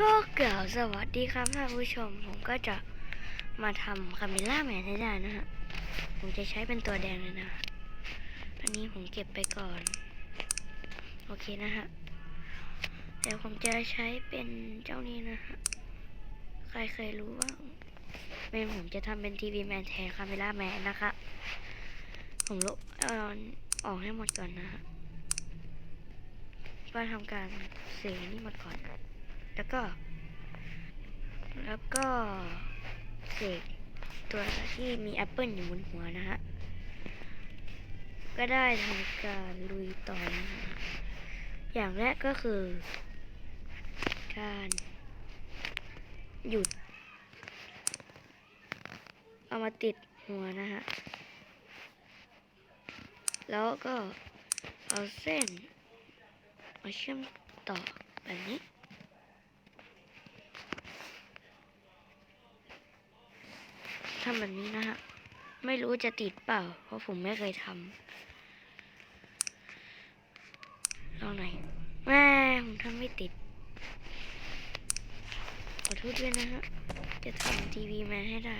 ก็เกล่าวสวัสดีครับท่านผู้ชม ผมก็จะมาทำคาเมล่าแมนให้ได้นะฮะ ผมจะใช้เป็นตัวแดงเลยนะ อันนี้ผมเก็บไปก่อน โอเคนะฮะ เดี๋ยวผมจะใช้เป็นเจ้านี้นะฮะ ใครเคยรู้บ้าเป็นผมจะทำเป็นทีวีแมนแทนคาเมล่าแมนนะคะ ผมลบอออกให้หมดก่อนนะฮะก็ทำการเสียนี่หมดก่อน แล้วก็ แล้วก็เสกตัวที่มีแอปเปิลอยู่บนหัวนะฮะ ก็ได้ทำการลุยต่อนะฮะอย่างแรกก็คือ การหยุด เอามาติดหัวนะฮะ แล้วก็เอาเส้น มาเชื่อมต่อแบบนี้ำแบบนี้นะฮะ ไม่รู้จะติดเปล่า เพราะผมไม่เคยทำลองหน่อยแม่ผมทำไม่ติด ขอโทษด้วยนะฮะ จะทำทีวีแมนให้ได้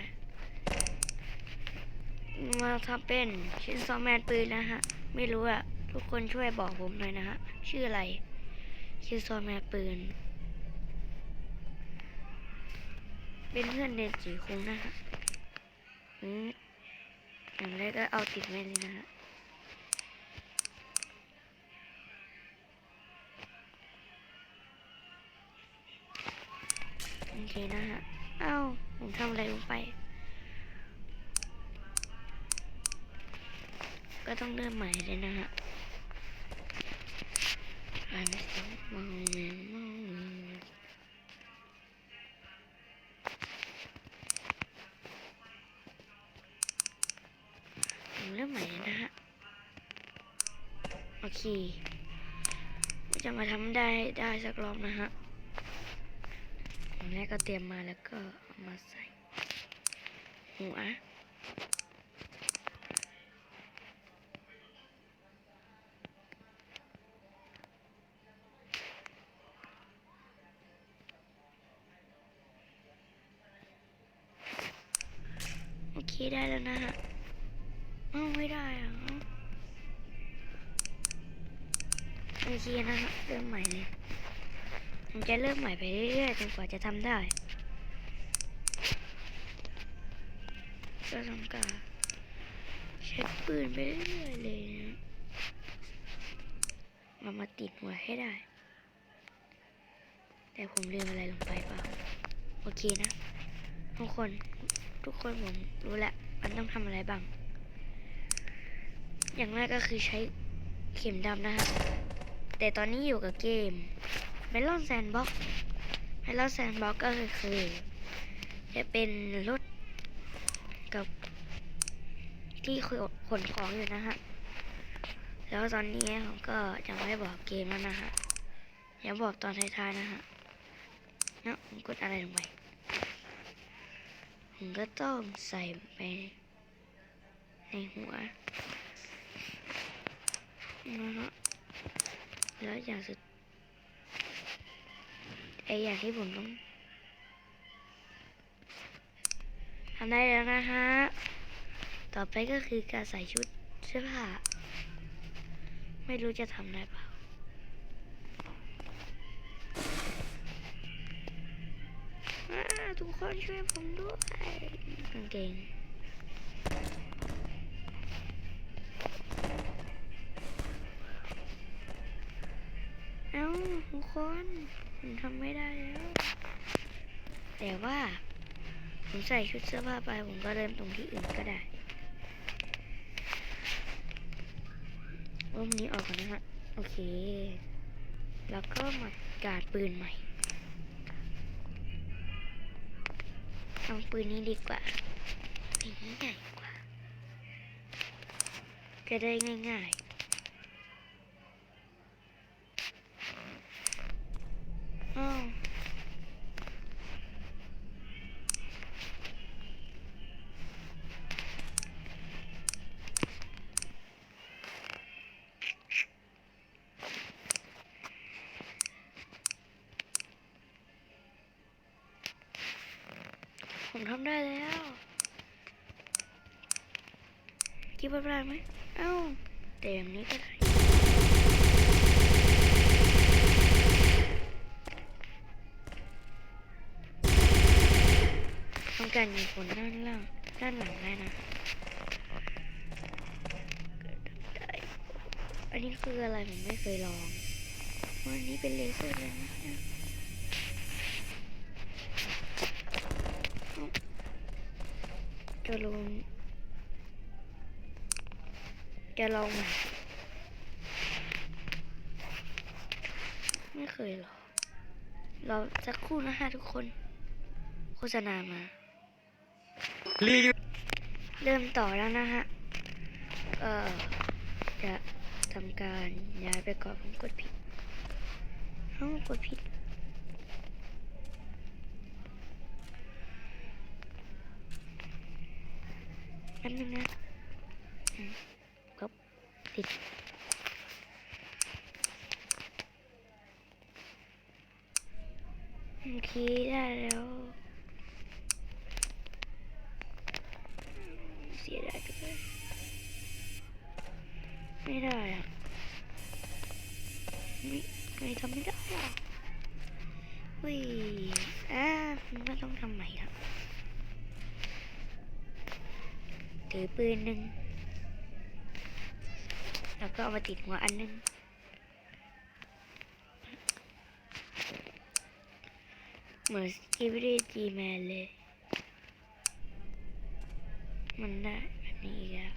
มาทำเป็นชิ้นซอมแมนปืนนะฮะ ไม่รู้อะทุกคนช่วยบอกผมหน่อยนะฮะ ชื่ออะไรชิ้นซอมแมนปืน เป็นเพื่อนเด็กจีคุงนะฮะ อืมอย่างแรกก็เอาติดไว้เลยนะฮะโอเคนะฮะ เอ้า ผมทำอะไรลงไป ก็ต้องเริ่มใหม่เลยนะฮะอ่านไม่เสร็จมองเงินมอง เค จะมาทำได้ได้สักรอบนะฮะอย่ก็เตรียมมาแล้วก็เอามาใส่ หัวโอเคได้แล้วนะฮะอ้าวไม่ได้อะ โอเคนะฮะเริ่มใหม่เลยผมจะเริ่มใหม่ไปเรื่อยๆจนกว่าจะทำได้ก็ทำการใช้ปืนไปเรื่อยๆเลยนะเอามาติดหัวให้ได้ แต่ผมลืมอะไรลงไปเปล่าโอเคนะทุกคนทุกคนผมรู้แล้วมันต้องทำอะไรบ้าง อย่างแรกก็คือใช้เข็มดำนะฮะ แต่ตอนนี้อยู่กับเกม Melon Sandbox Melon Sandbox ก็คือ จะเป็นรถกับ ที่ขนของอยู่นะฮะ แล้วตอนนี้ผมก็จะไม่บอกเกมแล้วนะฮะเดี๋ยวบอกตอนท้ายๆนะฮะเนาะผมกดอะไรลงไปผมก็ต้องใส่ไปในหัวนะฮะ แล้วอย่างสุดไออย่างที่ผมต้องทำได้แล้วนะฮะ ต่อไปก็คือการใส่ชุดเสื้อผ้า ไม่รู้จะทำได้เปล่าทุกคนช่วยผมด้วยกางเกง ทุกคนผมทำไม่ได้แล้ว แต่ว่า ผมใส่ชุดเสื้อผ้าไป ผมก็เริ่มตรงที่อื่นก็ได้รูปนี้ออกก่อนนะฮะ โอเค แล้วก็มากาดปืนใหม่เอาปืนนี้ดีกว่าปืนนี้ใหญ่กว่า ก็ได้ง่ายๆอ้าว ผมทำได้แล้วคิดว่าได้ไหมเอ้าแต่อย่างนี้ก็ได้ องการยิงคนด้านล่างด้านหลังได้นะอันนี้คืออะไรผมไม่เคยลองวันนี้เป็นเลเซอร์เลยนะจะลองจะลองใหมไม่เคยลองเราจะคู่นะฮะทุกคน โฆษณามา ลีกเริ่มต่อแล้วนะฮะ เอ่อ จะทำการย้ายไปก่อนผมกดผิดเอ้ากดผิด แป๊บนึงนะอืมครับติดโอเคได้แล้ว เสียดายจังเลยไม่ได้ไม่ไม่ทำไม่ได้อะวิอ่ามันก็ต้องทำใหม่ละถือปืนหนึ่งแล้วก็เอามาติดหัวอันหนึงเหมือนสกิปปี้จีแมนเลย มันได้แบบนี้อีกแล้ว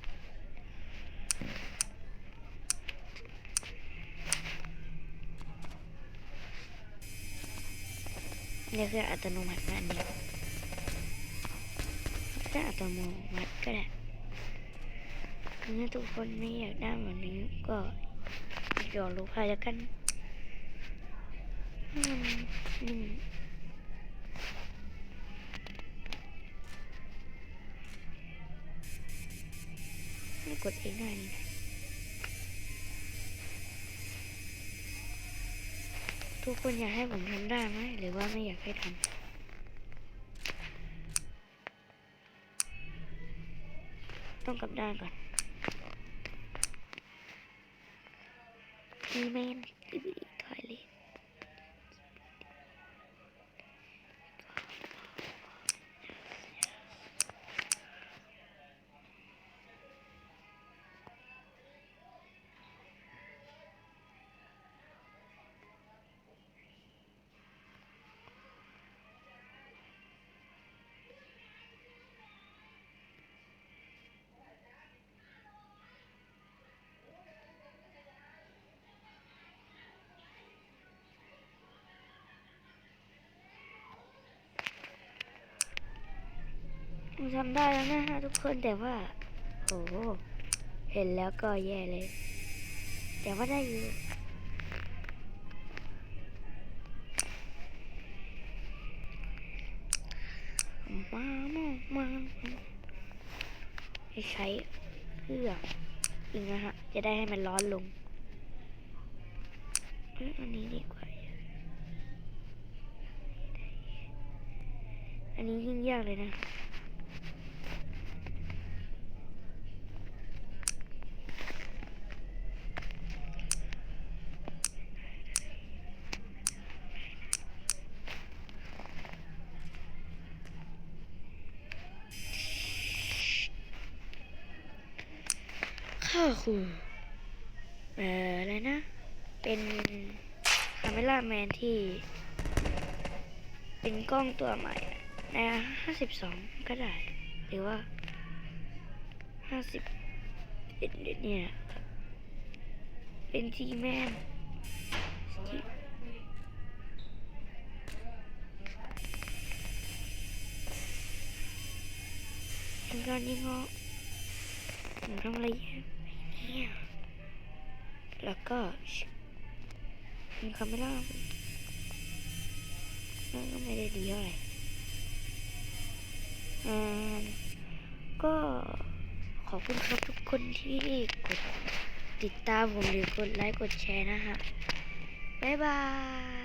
นี่คืออัตโนมัตินะอันนี้ถ้าอัตโนมัติก็ได้ถ้าทุกคนไม่อยากได้แบบนี้ก็หยอดลูกพายแล้วกันอืมอืม ไม่กดเองได้นี่ทุกคนอยากให้ผมทำได้ไหมหรือว่าไม่อยากให้ทำต้องกลับด้านก่อนอีเมนอีบีถอยเลย ผมทำได้แล้วนะฮะทุกคนแต่ว่าโอ้โหเห็นแล้วก็แย่เลย แต่ว่าได้อยู่มามามาให้ใช้เพื่ออีกนะฮะ จะได้ให้มันร้อนลง อันนี้ดีกว่า อันนี้ยิ่งยากเลยนะ ข้าคือเอ่ออะไรนะ เป็นคาเมล่าแมนที่ เป็นกล้องตัวใหม่ในห้าสิบสองก็ได้ หรือว่าห้าสิบเอ็ดเนี่ยเป็นทีแมนเป็นการยิงเงาะผมทำอะไรเนี่ย แล้วก็มีคาเมล่ามันก็ไม่ได้ดีเท่าไหร่อ่าก็ขอบคุณครับทุกคนที่กดติดตามผมหรือกดไลค์กดแชร์นะฮะบ๊ายบาย